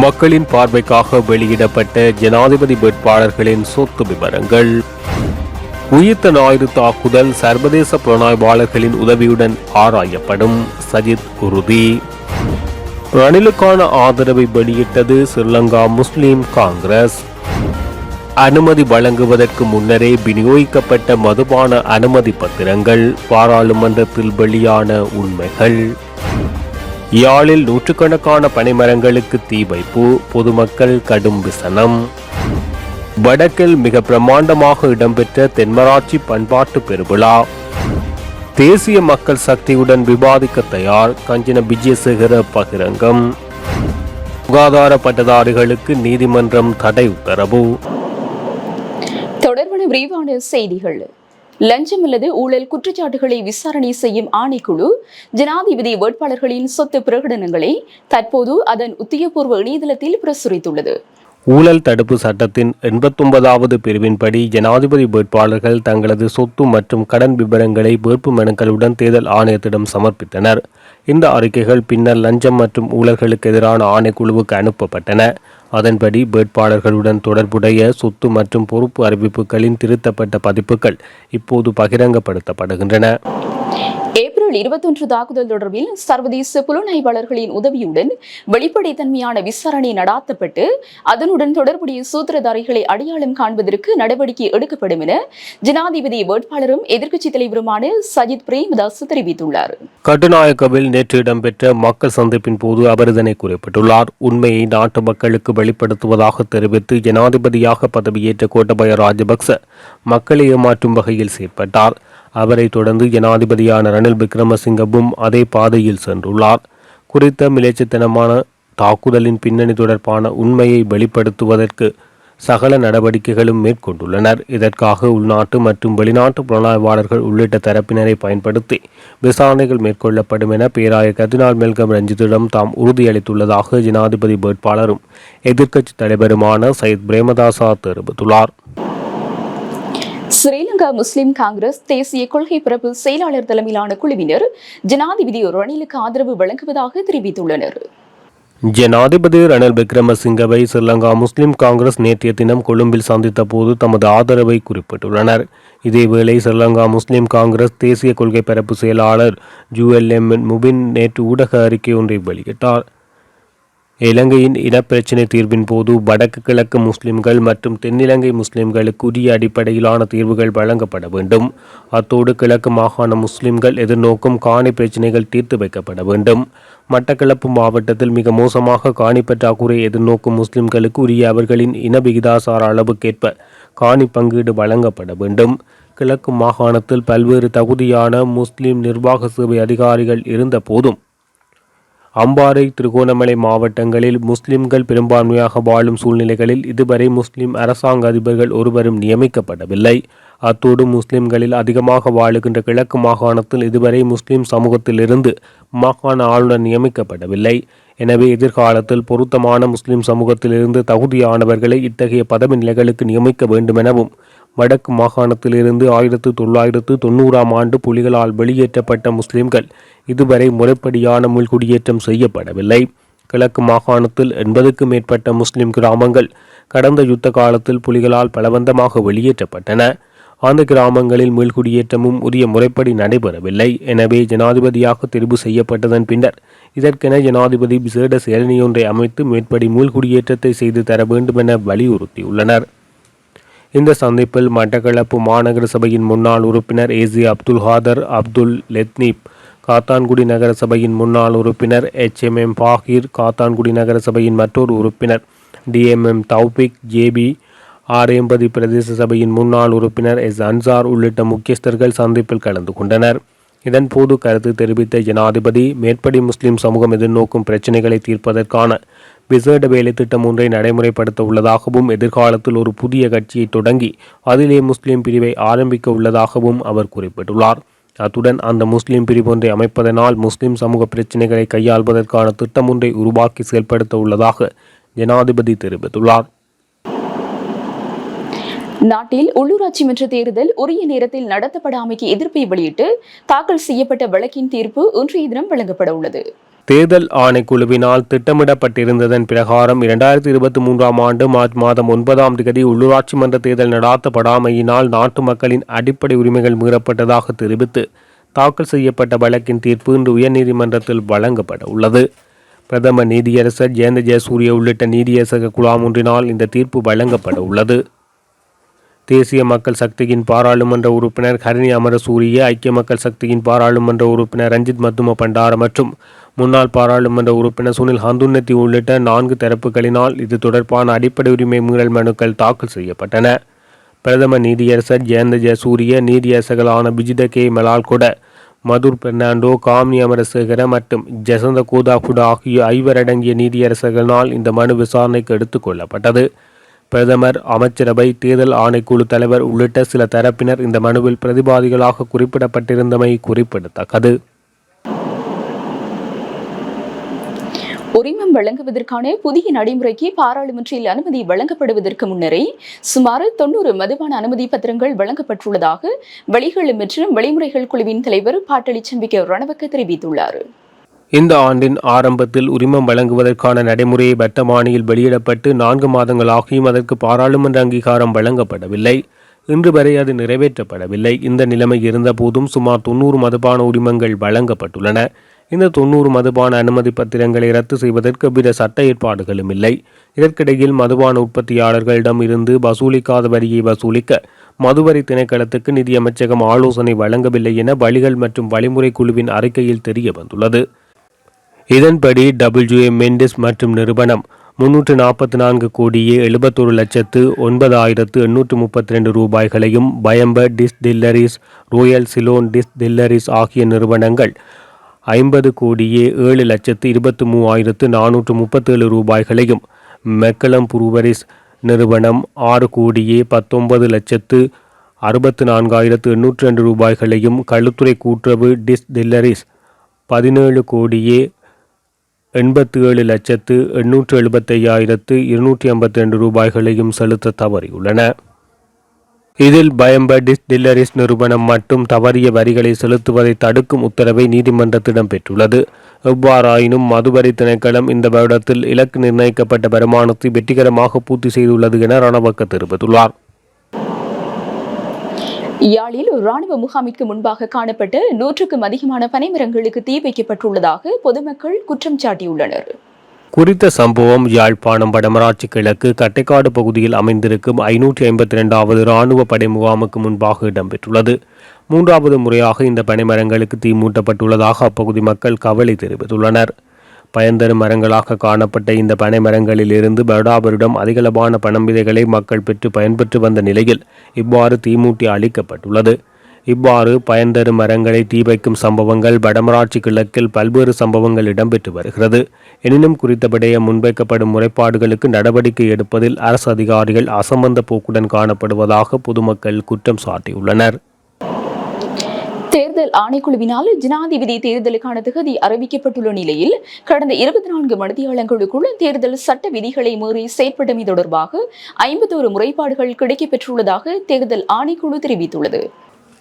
மக்களின் பார்வைக்காக வெளியிடப்பட்ட ஜனாதிபதி வேட்பாளர்களின் சொத்து விவரங்கள். உயிர்த்த ஞாயிறு தாக்குதல் சர்வதேச புலனாய்வாளர்களின் உதவியுடன் ஆராயப்படும் சஜித் உறுதி. ரணிலுக்கான ஆதரவை வெளியிட்டது ஸ்ரீலங்கா முஸ்லிம் காங்கிரஸ். அனுமதி வழங்குவதற்கு முன்னரே விநியோகிக்கப்பட்ட மதுபான அனுமதி பத்திரங்கள் பாராளுமன்றத்தில் வெளியான உண்மைகள். யாழில் நூற்றுக்கணக்கான பனைமரங்களுக்கு தீ வைப்பு பொதுமக்கள் கடும் விசனம். வடக்கில் மிக பிரமாண்டமாக இடம்பெற்ற தென்மராட்சி பண்பாட்டு பெருவிழா. தேசிய மக்கள் சக்தியுடன் விவாதிக்க தயார் கஞ்சன விஜயசேகர பகிரங்கம். சுகாதார பட்டதாரிகளுக்கு நீதிமன்றம் தடை உத்தரவு. தொடர்பான விரிவான செய்திகள். லஞ்சம் அல்லது ஊழல் குற்றச்சாட்டுகளை விசாரணை செய்யும் ஆணைக்குழு ஜனாதிபதி வேட்பாளர்களின் சொத்து பிரகடனங்களை தற்போது அதன் உத்தியபூர்வ இணையதளத்தில் பிரசுரித்துள்ளது. ஊழல் தடுப்பு சட்டத்தின் எண்பத்தொன்பதாவது பிரிவின்படி ஜனாதிபதி வேட்பாளர்கள் தங்களது சொத்து மற்றும் கடன் விவரங்களை வேட்பு மனுக்களுடன் தேர்தல் ஆணையத்திடம் சமர்ப்பித்தனர். இந்த அறிக்கைகள் பின்னர் லஞ்சம் மற்றும் ஊழல்களுக்கு எதிரான ஆணைக்குழுவுக்கு அனுப்பப்பட்டன. அதன்படி வேட்பாளர்களுடன் தொடர்புடைய சொத்து மற்றும் பொறுப்பு அறிவிப்புகளின் திருத்தப்பட்ட பதிப்புகள் இப்போது பகிரங்கப்படுத்தப்படுகின்றன. ஏப்ரல் இருபத்தொன்று தாக்குதல் தொடர்பில் சர்வதேச புலனாய்வாளர்களின் உதவியுடன் வெளிப்படைத்தன்மையான விசாரணை நடாத்தப்பட்டு அதனுடன் தொடர்புடைய சூத்திரதாரிகளை அடையாளம் காண்பதற்கு நடவடிக்கை எடுக்கப்படும் என ஜனாதிபதி வேட்பாளரும் எதிர்க்கட்சித் தலைவருமான சஜித் பிரேமதாஸ் தெரிவித்துள்ளார். கட்டுநாயக்கவில் நேற்று இடம்பெற்ற மக்கள் சந்திப்பின் போது அவர் இதனை குறிப்பிட்டுள்ளார். உண்மையை நாட்டு மக்களுக்கு வெளிப்படுத்துவதாக தெரிவித்து ஜனாதிபதியாக பதவியேற்ற கோட்டபய ராஜபக்ச மக்களை ஏமாற்றும் வகையில் செயற்பட்டார். அவரை தொடர்ந்து ஜனாதிபதியான ரணில் விக்ரமசிங்கவும் அதே பாதையில் சென்றுள்ளார். குறித்த மிலேச்சத்தனமான தாக்குதலின் பின்னணி தொடர்பான உண்மையை வெளிப்படுத்துவதற்கு சகல நடவடிக்கைகளும் மேற்கொண்டுள்ளனர். இதற்காக உள்நாட்டு மற்றும் வெளிநாட்டு புலனாய்வாளர்கள் உள்ளிட்ட தரப்பினரை பயன்படுத்தி விசாரணைகள் மேற்கொள்ளப்படும் என பேராய கர்தினால் மெல்கம் ரஞ்சித்திடம் தாம் உறுதியளித்துள்ளதாக ஜனாதிபதி வேட்பாளரும் எதிர்க்கட்சித் தலைவருமான சயித் பிரேமதாசா தெரிவித்துள்ளார். ஸ்ரீலங்கா முஸ்லிம் காங்கிரஸ் தேசிய கொள்கை பிறப்பு செயலாளர் தலைமையிலான குழுவினர் ஜனாதிபதி ரணிலுக்கு ஆதரவு வழங்குவதாக தெரிவித்துள்ளனர். ஜனாதிபதி ரணில் விக்ரமசிங்கவை ஸ்ரீலங்கா முஸ்லிம் காங்கிரஸ் நேற்றைய தினம் கொழும்பில் சந்தித்த போது தமது ஆதரவை குறிப்பிட்டுள்ளனர். இதேவேளை ஸ்ரீலங்கா முஸ்லிம் காங்கிரஸ் தேசிய கொள்கை பரப்பு செயலாளர் ஜூஎல்எம் முபின் நேற்று ஊடக அறிக்கை ஒன்றை வெளியிட்டார். இலங்கையின் இனப்பிரச்சினை தீர்வின் போது வடக்கு கிழக்கு முஸ்லிம்கள் மற்றும் தென்னிலங்கை முஸ்லிம்களுக்கு உரிய அடிப்படையிலான தீர்வுகள் வழங்கப்பட வேண்டும். அத்தோடு கிழக்கு மாகாண முஸ்லிம்கள் எதிர்நோக்கும் காணி பிரச்சினைகள் தீர்த்து வைக்கப்பட வேண்டும். மட்டக்களப்பு மாவட்டத்தில் மிக மோசமாக காணி பற்றாக்குறை எதிர்நோக்கும் முஸ்லிம்களுக்கு உரிய அவர்களின் இன விகிதாசார அளவுக்கேற்ப காணி பங்கீடு வழங்கப்பட வேண்டும். கிழக்கு மாகாணத்தில் பல்வேறு தகுதியான முஸ்லிம் நிர்வாக சேவை அதிகாரிகள் இருந்த போதும் அம்பாறை திருகோணமலை மாவட்டங்களில் முஸ்லிம்கள் பெரும்பான்மையாக வாழும் சூழ்நிலைகளில் இதுவரை முஸ்லிம் அரசாங்க அதிபர்கள் ஒருவரும் நியமிக்கப்படவில்லை. அத்தோடு முஸ்லிம்களில் அதிகமாக வாழுகின்ற கிழக்கு மாகாணத்தில் இதுவரை முஸ்லிம் சமூகத்திலிருந்து மாகாண ஆளுநர் நியமிக்கப்படவில்லை. எனவே எதிர்காலத்தில் பொருத்தமான முஸ்லிம் சமூகத்திலிருந்து தகுதியானவர்களை இத்தகைய பதவி நிலைகளுக்கு நியமிக்க வேண்டுமெனவும் வடக்கு மாகாணத்திலிருந்து ஆயிரத்து தொள்ளாயிரத்து தொண்ணூறாம் ஆண்டு புலிகளால் வெளியேற்றப்பட்ட முஸ்லிம்கள் இதுவரை முறைப்படியான முள்குடியேற்றம் செய்யப்படவில்லை. கிழக்கு மாகாணத்தில் எண்பதுக்கும் மேற்பட்ட முஸ்லிம் கிராமங்கள் கடந்த யுத்த காலத்தில் புலிகளால் பலவந்தமாக வெளியேற்றப்பட்டன. அந்த கிராமங்களில் மீள்குடியேற்றமும் உரிய முறைப்படி நடைபெறவில்லை. எனவே ஜனாதிபதியாக தெரிவு செய்யப்பட்டதன் பின்னர் இதற்கென ஜனாதிபதி விசேட செயலணியொன்றை அமைத்து மேற்படி மீள்குடியேற்றத்தை செய்து தர வேண்டுமென வலியுறுத்தியுள்ளனர். இந்த சந்திப்பில் மட்டக்களப்பு மாநகர சபையின் முன்னாள் உறுப்பினர் ஏசி அப்துல் ஹாதர் அப்துல் லெத்னீப் காத்தான்குடி நகர சபையின் முன்னாள் உறுப்பினர் H M M Bakeer Kattankudy நகர சபையின் மற்றொரு உறுப்பினர் டிஎம்எம் தௌபிக் ஜேபி ஆரேம்பதி பிரதேச சபையின் முன்னாள் உறுப்பினர் எஸ் அன்சார் உள்ளிட்ட முக்கியஸ்தர்கள் சந்திப்பில் கலந்து கொண்டனர். இதன் போது கருத்து தெரிவித்த ஜனாதிபதி மேற்படி முஸ்லிம் சமூகம் எதிர்நோக்கும் பிரச்சினைகளை தீர்ப்பதற்கான விசேட வேலை திட்டம் ஒன்றை நடைமுறைப்படுத்த உள்ளதாகவும் எதிர்காலத்தில் ஒரு புதிய கட்சியை தொடங்கி அதிலே முஸ்லிம் பிரிவை ஆரம்பிக்க உள்ளதாகவும் அவர் குறிப்பிட்டுள்ளார். அத்துடன் அந்த முஸ்லிம் பிரிவு ஒன்றை அமைப்பதனால் முஸ்லிம் சமூக பிரச்சினைகளை கையாள்வதற்கான திட்டம் ஒன்றை உருவாக்கி செயல்படுத்த உள்ளதாக ஜனாதிபதி தெரிவித்துள்ளார். நாட்டில் உள்ளூராட்சி மன்ற தேர்தல் உரிய நேரத்தில் நடத்தப்படாமைக்கு எதிர்ப்பை வெளியிட்டு தாக்கல் செய்யப்பட்ட வழக்கின் தீர்ப்பு இன்றைய தினம் வழங்கப்பட உள்ளது. தேர்தல் ஆணைக்குழுவினால் திட்டமிடப்பட்டிருந்ததன் பிரகாரம் இரண்டாயிரத்தி இருபத்தி மூன்றாம் ஆண்டு மார்ச் மாதம் ஒன்பதாம் தேதி உள்ளூராட்சி மன்ற தேர்தல் நடாத்தப்படாமையினால் நாட்டு மக்களின் அடிப்படை உரிமைகள் மீறப்பட்டதாக தெரிவித்து தாக்கல் செய்யப்பட்ட வழக்கின் தீர்ப்பு இன்று உயர்நீதிமன்றத்தில் வழங்கப்பட உள்ளது. பிரதம நீதியரசர் ஜெயந்த ஜெயசூரிய உள்ளிட்ட நீதியரசக குழாம் ஒன்றினால் இந்த தீர்ப்பு வழங்கப்பட உள்ளது. தேசிய மக்கள் சக்தியின் பாராளுமன்ற உறுப்பினர் ஹரிணி அமரசூரிய ஐக்கிய மக்கள் சக்தியின் பாராளுமன்ற உறுப்பினர் ரஞ்சித் மத்தும பண்டார மற்றும் முன்னாள் பாராளுமன்ற உறுப்பினர் சுனில் ஹந்துன்னத்தி உள்ளிட்ட நான்கு தரப்புகளினால் இது தொடர்பான அடிப்படை உரிமை மீறல் மனுக்கள் தாக்கல் செய்யப்பட்டன. பிரதம நீதியரசர் ஜெயந்த ஜெயசூரிய நீதியரசர்களான பிஜித கே. மலால்கொட மதுர் பெர்னாண்டோ காமி அமரசேகர மற்றும் ஜசந்த கோதாகுட ஆகிய ஐவரடங்கிய நீதியரசர்களால் இந்த மனு விசாரணைக்கு எடுத்துக் கொள்ளப்பட்டது. பிரதமர் அமைச்சரவை தேர்தல் ஆணைக்குழு தலைவர் உள்ளிட்ட சில தரப்பினர் இந்த மனுவில் பிரதிபாதிகளாக குறிப்பிடப்பட்டிருந்தமை குறிப்பிடத்தக்கது. உரிமம் வழங்குவதற்கான புதிய நடைமுறைக்கு பாராளுமன்றில் அனுமதி வழங்கப்படுவதற்கு முன்னரே சுமார் தொண்ணூறு மதுபான அனுமதி பத்திரங்கள் வழங்கப்பட்டுள்ளதாக வெளிகள் மற்றும் வழிமுறைகள் குழுவின் தலைவர் பாட்டளி சம்பிக்க ரணவக்க தெரிவித்துள்ளார். இந்த ஆண்டின் ஆரம்பத்தில் உரிமம் வழங்குவதற்கான நடைமுறையை வட்டமானியில் வெளியிடப்பட்டு நான்கு மாதங்களாகியும் அதற்கு பாராளுமன்ற அங்கீகாரம் வழங்கப்படவில்லை. இன்று வரை அது நிறைவேற்றப்படவில்லை. இந்த நிலைமை இருந்தபோதும் சுமார் தொண்ணூறு மதுபான உரிமங்கள் வழங்கப்பட்டுள்ளன. இந்த தொண்ணூறு மதுபான அனுமதி பத்திரங்களை ரத்து செய்வதற்கு எவ்வித சட்ட ஏற்பாடுகளும் இல்லை. இதற்கிடையில் மதுபான உற்பத்தியாளர்களிடம் இருந்து வசூலிக்காத வரியை வசூலிக்க மதுவரி திணைக்களத்துக்கு நிதியமைச்சகம் ஆலோசனை வழங்கவில்லை என வழிகள் மற்றும் வழிமுறை குழுவின் அறிக்கையில் தெரிய வந்துள்ளது இதன்படி டபிள்யூஏ மெண்டிஸ் மற்றும் நிறுவனம் முன்னூற்று நாற்பத்தி நான்கு கோடியே எழுபத்தொரு லட்சத்து ஒன்பதாயிரத்து எண்ணூற்று முப்பத்தி ரெண்டு ரூபாய்களையும் பயம்பர் டிஸ் டில்லரிஸ் ரோயல் சிலோன் டிஸ் டில்லரிஸ் ஆகிய நிறுவனங்கள் ஐம்பது கோடியே ஏழு லட்சத்து இருபத்தி மூவாயிரத்து நானூற்று முப்பத்தேழு ரூபாய்களையும் மெக்கலம் புருவரிஸ் நிறுவனம் ஆறு கோடியே பத்தொன்பது லட்சத்து அறுபத்து நான்காயிரத்து எண்ணூற்று ரெண்டு ரூபாய்களையும் களுத்துறை கூட்டுறவு டிஸ் டில்லரிஸ் பதினேழு கோடியே எண்பத்தி ஏழு லட்சத்து எண்ணூற்று எழுபத்தையாயிரத்து இருநூற்றி ஐம்பத்தி ரெண்டு ரூபாய்களையும் செலுத்த தவறியுள்ளன. இதில் பயம்பர் டில்லரிஸ் நிறுவனம் மட்டும் தவறிய வரிகளை செலுத்துவதை தடுக்கும் உத்தரவை நீதிமன்றத்திடம் பெற்றுள்ளது. எவ்வாறாயினும் மதுவரி திணைக்களம் இந்த வருடத்தில் இலக்கு நிர்ணயிக்கப்பட்ட வருமானத்தை வெற்றிகரமாக பூர்த்தி செய்துள்ளது என ரணவக்க தெரிவித்துள்ளார். யாழில் ராணுவ முகாமிற்கு முன்பாக காணப்பட்ட நூற்றுக்கும் அதிகமான பனைமரங்களுக்கு தீ வைக்கப்பட்டுள்ளதாக பொதுமக்கள் குற்றம் சாட்டியுள்ளனர். குறித்த சம்பவம் யாழ்ப்பாணம் வடமராட்சி கிழக்கு கட்டைக்காடு பகுதியில் அமைந்திருக்கும் ஐநூற்றி ஐம்பத்தி இரண்டாவது இராணுவ படை முகாமுக்கு முன்பாக இடம்பெற்றுள்ளது. மூன்றாவது முறையாக இந்த பனைமரங்களுக்கு தீ மூட்டப்பட்டுள்ளதாக அப்பகுதி மக்கள் கவலை தெரிவித்துள்ளனர். பயன்தரும் மரங்களாக காணப்பட்ட இந்த பனை மரங்களில் இருந்து வருடாபருடம் அதிகளவான பணம் விதைகளை மக்கள் பெற்று பயன்பெற்று வந்த நிலையில் இவ்வாறு தீமூட்டி அளிக்கப்பட்டுள்ளது இவ்வாறு பயன்தரும் மரங்களை தீ வைக்கும் சம்பவங்கள் வடமராட்சி கிழக்கில் பல்வேறு சம்பவங்கள் இடம்பெற்று வருகிறது. எனினும் குறித்த விடயம் முன்வைக்கப்படும் முறைப்பாடுகளுக்கு நடவடிக்கை எடுப்பதில் அரசு அதிகாரிகள் அசம்பந்த போக்குடன் காணப்படுவதாக பொதுமக்கள் குற்றம் சாட்டியுள்ளனர். தேர்தல் ஆணைக்குழுவினால் ஜனாதிபதி தேர்தலுக்கான தகுதி அறிவிக்கப்பட்டுள்ள நிலையில் கடந்த இருபத்தி நான்கு மணித்தியாலங்களுக்குள் தேர்தல் சட்ட விதிகளை மீறி செயற்பட்டமை தொடர்பாக ஐம்பத்தோரு முறைப்பாடுகள் கிடைக்கப்பெற்றுள்ளதாக தேர்தல் ஆணைக்குழு தெரிவித்துள்ளது.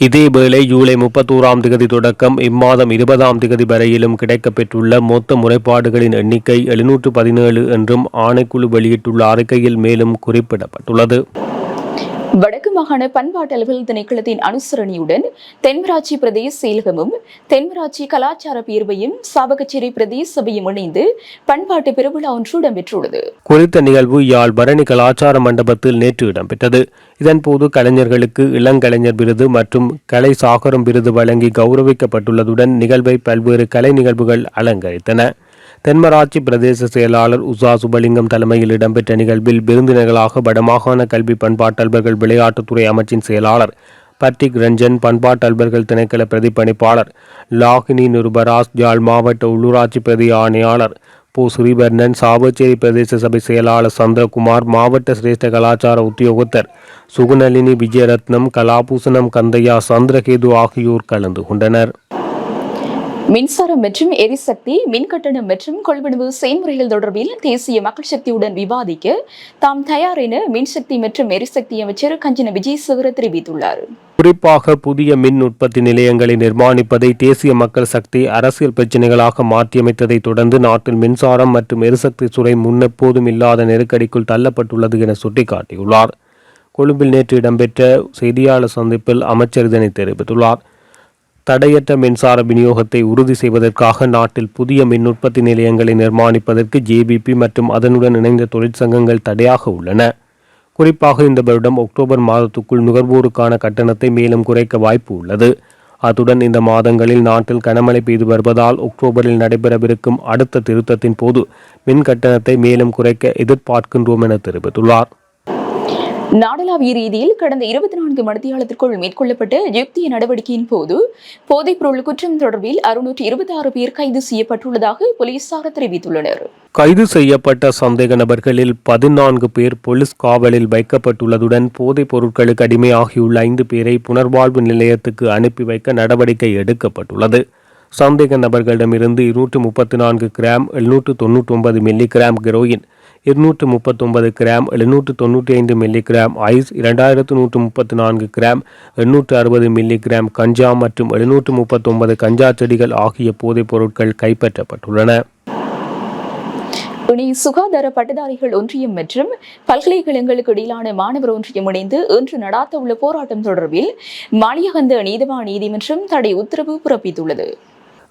இதேவேளை ஜூலை முப்பத்தோராம் திகதி தொடக்கம் இம்மாதம் இருபதாம் திகதி வரையிலும் கிடைக்கப்பெற்றுள்ள மொத்த முறைப்பாடுகளின் எண்ணிக்கை எழுநூற்று பதினேழு என்றும் ஆணைக்குழு வெளியிட்டுள்ள அறிக்கையில் மேலும் குறிப்பிடப்பட்டுள்ளது. வடக்கு மாகாண பண்பாட்டு அலுவல் திணைக்களத்தின் அனுசரணையுடன் தென்மராட்சி பிரதேச செயலகமும் தென்மராட்சி கலாச்சார பேர்வையும் சாவகச்சேரி பிரதேச சபையும் இணைந்து பண்பாட்டு பெருவிழா ஒன்று இடம்பெற்றுள்ளது. குறித்த நிகழ்வு யாழ் பரணி கலாச்சார மண்டபத்தில் நேற்று இடம்பெற்றது. இதன்போது கலைஞர்களுக்கு இளங்கலைஞர் விருது மற்றும் கலை சாகரம் விருது வழங்கி கௌரவிக்கப்பட்டுள்ளதுடன் நிகழ்வை பல்வேறு கலை நிகழ்வுகள் அலங்கரித்தன. தென்மராட்சி பிரதேச செயலாளர் உசா சுபலிங்கம் தலைமையில் இடம்பெற்ற நிகழ்வில் விருந்தினர்களாக வடமாகாண கல்வி பண்பாட்டல்பர்கள் விளையாட்டுத்துறை அமைச்சின் செயலாளர் பர்டிக் ரஞ்சன் பண்பாட்டல்பர்கள் திணைக்கள பிரதிப்பணிப்பாளர் லாகினி நிருபராஸ் யாழ் மாவட்ட உள்ளூராட்சி பிரதி ஆணையாளர் போ. ஸ்ரீவர்ணன் சாவச்சேரி பிரதேச சபை செயலாளர் சந்திரகுமார் மாவட்ட சிரேஷ்ட கலாச்சார உத்தியோகத்தர் சுகுநளினி விஜயரத்னம் கலாபூசணம் கந்தையா சந்திரகேது ஆகியோர் கலந்து கொண்டனர். மின்சாரம் மற்றும் எரிசக்தி மின்கட்டணம் மற்றும் கொள்வனவு செயல்முறைகள் தொடர்பில் தேசிய மக்கள் சக்தியுடன் விவாதிக்க தாம் தயார் என மின்சக்தி மற்றும் எரிசக்தி அமைச்சர் கஞ்சன விஜயசேகர தெரிவித்துள்ளார். குறிப்பாக புதிய மின் உற்பத்தி நிலையங்களை நிர்மாணிப்பதை தேசிய மக்கள் சக்தி அரசியல் பிரச்சினைகளாக மாற்றியமைத்ததை தொடர்ந்து நாட்டில் மின்சாரம் மற்றும் எரிசக்தி துறை முன்னெப்போதும் இல்லாத நெருக்கடிக்குள் தள்ளப்பட்டுள்ளது என சுட்டிக்காட்டியுள்ளார். கொழும்பில் நேற்று இடம்பெற்ற செய்தியாளர் சந்திப்பில் அமைச்சர் இதனை தெரிவித்துள்ளார். தடையற்ற மின்சார விநியோகத்தை உறுதி செய்வதற்காக நாட்டில் புதிய மின் உற்பத்தி நிலையங்களை நிர்மாணிப்பதற்கு ஜேபிபி மற்றும் அதனுடன் இணைந்த தொழிற்சங்கங்கள் தடையாக உள்ளன. குறிப்பாக இந்த வருடம் அக்டோபர் மாதத்துக்குள் நுகர்வோருக்கான கட்டணத்தை மேலும் குறைக்க வாய்ப்பு உள்ளது. அத்துடன் இந்த மாதங்களில் நாட்டில் கனமழை பெய்து வருவதால் அக்டோபரில் நடைபெறவிருக்கும் அடுத்த திருத்தத்தின் போது மின் கட்டணத்தை மேலும் குறைக்க எதிர்பார்க்கின்றோம் என தெரிவித்துள்ளார். நாடளாவிய ரீதியில் கடந்த இருபத்தி நான்கு மணித்தியாலத்திற்குள் மேற்கொள்ளப்பட்ட யுக்திய நடவடிக்கையின் போது போதைப்பொருள் குற்றம் தொடர்பில் அறுநூற்று இருபத்தி ஆறு பேர் கைது செய்யப்பட்டுள்ளதாக போலீசார் தெரிவித்துள்ளனர். கைது செய்யப்பட்ட சந்தேக நபர்களில் பதினான்கு பேர் போலீஸ் காவலில் வைக்கப்பட்டுள்ளதுடன் போதைப் பொருட்களுக்கு அடிமையாகியுள்ள ஐந்து பேரை புனர்வாழ்வு நிலையத்துக்கு அனுப்பி வைக்க நடவடிக்கை எடுக்கப்பட்டுள்ளது. சந்தேக நபர்களிடமிருந்து இருநூற்று முப்பத்தி நான்கு கிராம் எழுநூற்று தொன்னூற்றி ஒன்பது மில்லி கிராம் ஹெரோயின் இருநூற்று முப்பத்தொன்பது கிராம் எழுநூற்று தொண்ணூற்றி ஐந்து மில்லி கிராம் ஐஸ் இரண்டாயிரத்து நூற்று முப்பத்தி நான்கு கிராம் எண்ணூற்று அறுபது மில்லி கிராம் கஞ்சா மற்றும் எழுநூற்று முப்பத்தொன்பது கஞ்சா செடிகள் ஆகிய போதைப் பொருட்கள் கைப்பற்றப்பட்டுள்ளன. இனி சுகாதார பட்டதாரிகள் ஒன்றியம் மற்றும் பல்கலைக்கழகங்களுக்கு இடையிலான மாணவர் ஒன்றியம் இணைந்து இன்று நடாத்த உள்ள போராட்டம் தொடர்பில் மாளியகந்த நீதவா நீதிமன்றம் தடை உத்தரவு பிறப்பித்துள்ளது.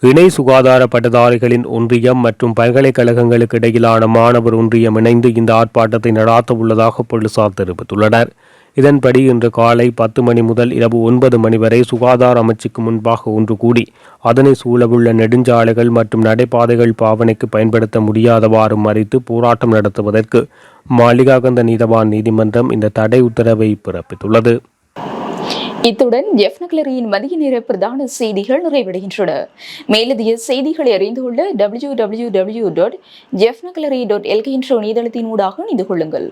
இணை சுகாதார பட்டதாரிகளின் ஒன்றியம் மற்றும் பல்கலைக்கழகங்களுக்கு இடையிலான மாணவர் ஒன்றியம் இணைந்து இந்த ஆர்ப்பாட்டத்தை நடாத்தவுள்ளதாக போலீசார் தெரிவித்துள்ளனர். இதன்படி இன்று காலை பத்து மணி முதல் இரவு ஒன்பது மணி வரை சுகாதார அமைச்சுக்கு முன்பாக ஒன்று கூடி அதனை சூழவுள்ள நெடுஞ்சாலைகள் மற்றும் நடைபாதைகள் பாவனைக்கு பயன்படுத்த முடியாதவாறு மறித்து போராட்டம் நடத்துவதற்கு மாளிகாகந்த நீதவான் நீதிமன்றம் இந்த தடை உத்தரவை பிறப்பித்துள்ளது. இத்துடன் எஃப் நக்லரியின் மதிய நேர பிரதான செய்திகள் நிறைவடைகின்றன. மேலதிக செய்திகளை அறிந்து கொள்ள டபிள்யூ டபிள்யூ டபிள்யூ டாட் ஜெஃப் நக்லரி டாட் எல்கே என்ற இணையதளத்தின் ஊடாக இணைந்து கொள்ளுங்கள்.